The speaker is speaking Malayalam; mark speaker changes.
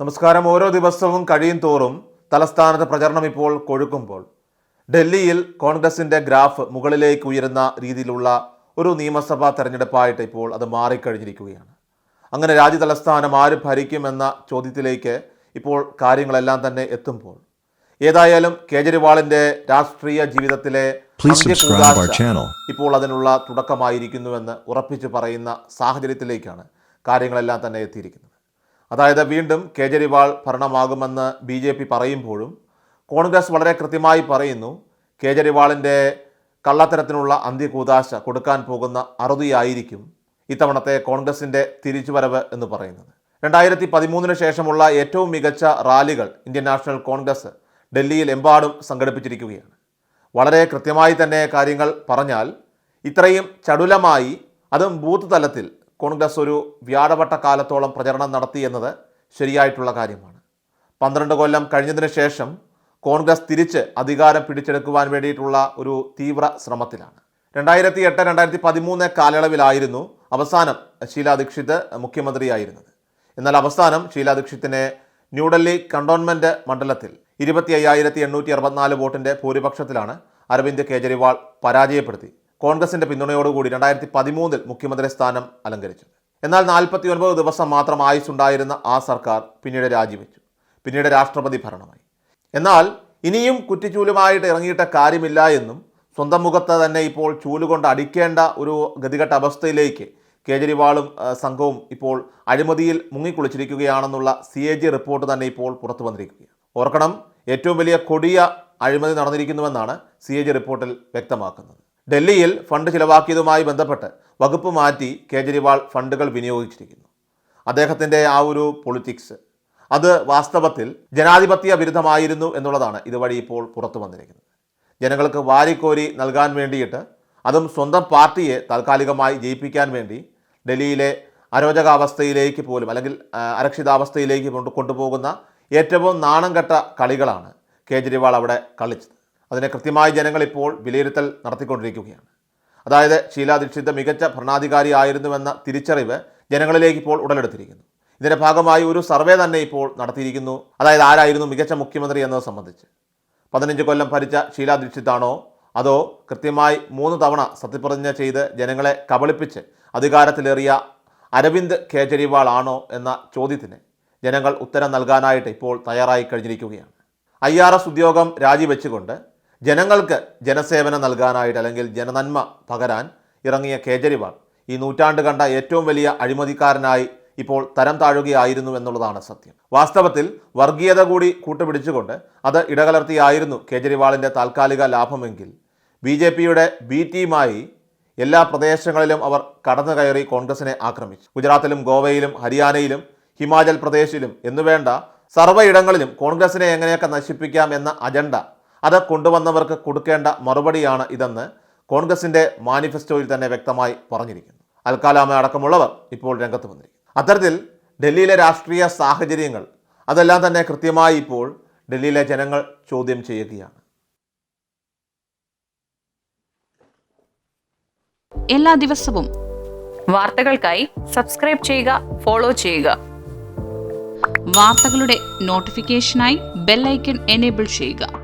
Speaker 1: നമസ്കാരം. ഓരോ ദിവസവും കഴിയും തോറും തലസ്ഥാനത്ത് പ്രചരണം ഇപ്പോൾ കൊഴുക്കുമ്പോൾ. ഡൽഹിയിൽ കോൺഗ്രസിന്റെ ഗ്രാഫ് മുകളിലേക്ക് ഉയരുന്ന രീതിയിലുള്ള ഒരു നിയമസഭാ തെരഞ്ഞെടുപ്പായിട്ട് ഇപ്പോൾ അത് മാറിക്കഴിഞ്ഞിരിക്കുകയാണ്. അങ്ങനെ രാജ്യ തലസ്ഥാനം ആര് ഭരിക്കുമെന്ന ചോദ്യത്തിലേക്ക് ഇപ്പോൾ കാര്യങ്ങളെല്ലാം തന്നെ എത്തുമ്പോൾ. ഏതായാലും കേജ്രിവാളിന്റെ രാഷ്ട്രീയ ജീവിതത്തിലെ ഇപ്പോൾ അതിനുള്ള തുടക്കമായിരിക്കുന്നുവെന്ന് ഉറപ്പിച്ചു പറയുന്ന സാഹചര്യത്തിലേക്കാണ് കാര്യങ്ങളെല്ലാം തന്നെ എത്തിയിരിക്കുന്നത്. അതായത് വീണ്ടും കേജരിവാൾ ഭരണമാകുമെന്ന് ബി ജെ പി പറയുമ്പോഴും കോൺഗ്രസ് വളരെ കൃത്യമായി പറയുന്നു കേജ്രിവാളിന്റെ കള്ളത്തരത്തിനുള്ള അന്ത്യകൂതാശ കൊടുക്കാൻ പോകുന്ന അറുതിയായിരിക്കും ഇത്തവണത്തെ കോൺഗ്രസിന്റെ തിരിച്ചുവരവ് എന്ന് പറയുന്നത്. രണ്ടായിരത്തി പതിമൂന്നിന് ശേഷമുള്ള ഏറ്റവും മികച്ച റാലികൾ ഇന്ത്യൻ നാഷണൽ കോൺഗ്രസ് ഡൽഹിയിൽ എമ്പാടും സംഘടിപ്പിച്ചിരിക്കുകയാണ്. വളരെ കൃത്യമായി തന്നെ കാര്യങ്ങൾ പറഞ്ഞാൽ ഇത്രയും ചടുലമായി അതും ബൂത്ത് തലത്തിൽ കോൺഗ്രസ് ഒരു വ്യാഴവട്ട കാലത്തോളം പ്രചരണം നടത്തി എന്നത് ശരിയായിട്ടുള്ള കാര്യമാണ്. പന്ത്രണ്ട് കൊല്ലം കഴിഞ്ഞതിന് ശേഷം കോൺഗ്രസ് തിരിച്ച് അധികാരം പിടിച്ചെടുക്കുവാൻ വേണ്ടിയിട്ടുള്ള ഒരു തീവ്ര ശ്രമത്തിലാണ്. രണ്ടായിരത്തി എട്ട് രണ്ടായിരത്തി പതിമൂന്ന് കാലയളവിലായിരുന്നു അവസാനം ഷീലാ ദീക്ഷിത് മുഖ്യമന്ത്രിയായിരുന്നത്. എന്നാൽ അവസാനം ഷീലാ ദീക്ഷിത്തിനെ ന്യൂഡൽഹി കണ്ടോൺമെന്റ് മണ്ഡലത്തിൽ ഇരുപത്തി അയ്യായിരത്തി എണ്ണൂറ്റി അറുപത്തിനാല് വോട്ടിന്റെ ഭൂരിപക്ഷത്തിലാണ് അരവിന്ദ് കേജ്രിവാൾ പരാജയപ്പെടുത്തി. കോൺഗ്രസിന്റെ പിന്തുണയോടുകൂടി രണ്ടായിരത്തി പതിമൂന്നിൽ മുഖ്യമന്ത്രി സ്ഥാനം അലങ്കരിച്ചത് എന്നാൽ നാൽപ്പത്തി ഒൻപത് ദിവസം മാത്രം ആയുസ്സുണ്ടായിരുന്ന ആ സർക്കാർ പിന്നീട് രാജിവെച്ചു. പിന്നീട് രാഷ്ട്രപതി ഭരണമായി. എന്നാൽ ഇനിയും കുറ്റിച്ചൂലുമായിട്ട് ഇറങ്ങിയിട്ട കാര്യമില്ല എന്നും സ്വന്തം മുഖത്ത് തന്നെ ഇപ്പോൾ ചൂലുകൊണ്ട് അടിക്കേണ്ട ഒരു ഗതികെട്ട അവസ്ഥയിലേക്ക് കേജ്രിവാളും സംഘവും ഇപ്പോൾ അഴിമതിയിൽ മുങ്ങിക്കുളിച്ചിരിക്കുകയാണെന്നുള്ള സി എ ജി റിപ്പോർട്ട് തന്നെ ഇപ്പോൾ പുറത്തു വന്നിരിക്കുകയാണ്. ഓർക്കണം ഏറ്റവും വലിയ കൊടിയ അഴിമതി നടന്നിരിക്കുന്നുവെന്നാണ് സി എ ജി റിപ്പോർട്ടിൽ വ്യക്തമാക്കുന്നത്. ഡൽഹിയിൽ ഫണ്ട് ചിലവാക്കിയതുമായി ബന്ധപ്പെട്ട് വകുപ്പ് മാറ്റി കേജ്രിവാൾ ഫണ്ടുകൾ വിനിയോഗിച്ചിരിക്കുന്നു. അദ്ദേഹത്തിന്റെ ആ ഒരു പൊളിറ്റിക്സ് അത് വാസ്തവത്തിൽ ജനാധിപത്യ വിരുദ്ധമായിരുന്നു എന്നുള്ളതാണ് ഇതുവഴി ഇപ്പോൾ പുറത്തു വന്നിരിക്കുന്നത്. ജനങ്ങൾക്ക് വാരിക്കോരി നൽകാൻ വേണ്ടിയിട്ട് അതും സ്വന്തം പാർട്ടിയെ താൽക്കാലികമായി ജയിപ്പിക്കാൻ വേണ്ടി ഡൽഹിയിലെ അരോചകാവസ്ഥയിലേക്ക് പോലും അല്ലെങ്കിൽ അരക്ഷിതാവസ്ഥയിലേക്ക് കൊണ്ടുപോകുന്ന ഏറ്റവും നാണം കെട്ട കളികളാണ് കേജ്രിവാൾ അവിടെ കളിച്ചത്. അതിനെ കൃത്യമായി ജനങ്ങൾ ഇപ്പോൾ വിലയിരുത്തൽ നടത്തിക്കൊണ്ടിരിക്കുകയാണ്. അതായത് ഷീലാ ദീക്ഷിത് മികച്ച ഭരണാധികാരി ആയിരുന്നുവെന്ന തിരിച്ചറിവ് ജനങ്ങളിലേക്ക് ഇപ്പോൾ ഉടലെടുത്തിരിക്കുന്നു. ഇതിന്റെ ഭാഗമായി ഒരു സർവേ തന്നെ ഇപ്പോൾ നടത്തിയിരിക്കുന്നു. അതായത് ആരായിരുന്നു മികച്ച മുഖ്യമന്ത്രി എന്നത് സംബന്ധിച്ച്. പതിനഞ്ച് കൊല്ലം ഭരിച്ച ഷീലാ ദീക്ഷിത്താണോ? അതോ കൃത്യമായി മൂന്ന് തവണ സത്യപ്രതിജ്ഞ ചെയ്ത് ജനങ്ങളെ കബളിപ്പിച്ച് അധികാരത്തിലേറിയ അരവിന്ദ് കേജ്രിവാൾ ആണോ എന്ന ചോദ്യത്തിന് ജനങ്ങൾ ഉത്തരം നൽകാനായിട്ട് ഇപ്പോൾ തയ്യാറായി കഴിഞ്ഞിരിക്കുകയാണ്. ഐ ആർ എസ് ഉദ്യോഗം രാജിവെച്ചുകൊണ്ട് ജനങ്ങൾക്ക് ജനസേവനം നൽകാനായിട്ട് അല്ലെങ്കിൽ ജനനന്മ പകരാൻ ഇറങ്ങിയ കേജരിവാൾ ഈ നൂറ്റാണ്ട് കണ്ട ഏറ്റവും വലിയ അഴിമതിക്കാരനായി ഇപ്പോൾ തരം താഴുകയായിരുന്നു എന്നുള്ളതാണ് സത്യം. വാസ്തവത്തിൽ വർഗീയത കൂടി കൂട്ടുപിടിച്ചുകൊണ്ട് അത് ഇടകലർത്തിയായിരുന്നു കേജ്രിവാളിന്റെ താൽക്കാലിക ലാഭമെങ്കിൽ ബി ജെ പിയുടെ ബി ടീമായി എല്ലാ പ്രദേശങ്ങളിലും അവർ കടന്നു കയറി കോൺഗ്രസിനെ ആക്രമിച്ചു. ഗുജറാത്തിലും ഗോവയിലും ഹരിയാനയിലും ഹിമാചൽ പ്രദേശിലും എന്നുവേണ്ട സർവയിടങ്ങളിലും കോൺഗ്രസിനെ എങ്ങനെയൊക്കെ നശിപ്പിക്കാം എന്ന അജണ്ട അത് കൊണ്ടുവന്നവർക്ക് കൊടുക്കേണ്ട മറുപടിയാണ് ഇതെന്ന് കോൺഗ്രസിന്റെ മാനിഫെസ്റ്റോയിൽ തന്നെ വ്യക്തമായി പറഞ്ഞിരിക്കുന്നു. അൽക്കാലാമ അടക്കമുള്ളവർ ഇപ്പോൾ രംഗത്ത് വന്നിരിക്കുന്നു. അത്തരത്തിൽ ഡൽഹിയിലെ രാഷ്ട്രീയ സാഹചര്യങ്ങൾ അതെല്ലാം തന്നെ കൃത്യമായി ഇപ്പോൾ ഡൽഹിയിലെ ജനങ്ങൾ ചോദ്യം ചെയ്യുകയാണ്.
Speaker 2: എല്ലാ ദിവസവും
Speaker 3: വാർത്തകൾക്കായി സബ്സ്ക്രൈബ് ചെയ്യുക ഫോളോ ചെയ്യുക.
Speaker 2: വാർത്തകളുടെ നോട്ടിഫിക്കേഷനായി ബെല്ലൈക്കൺ എനേബിൾ ചെയ്യുക.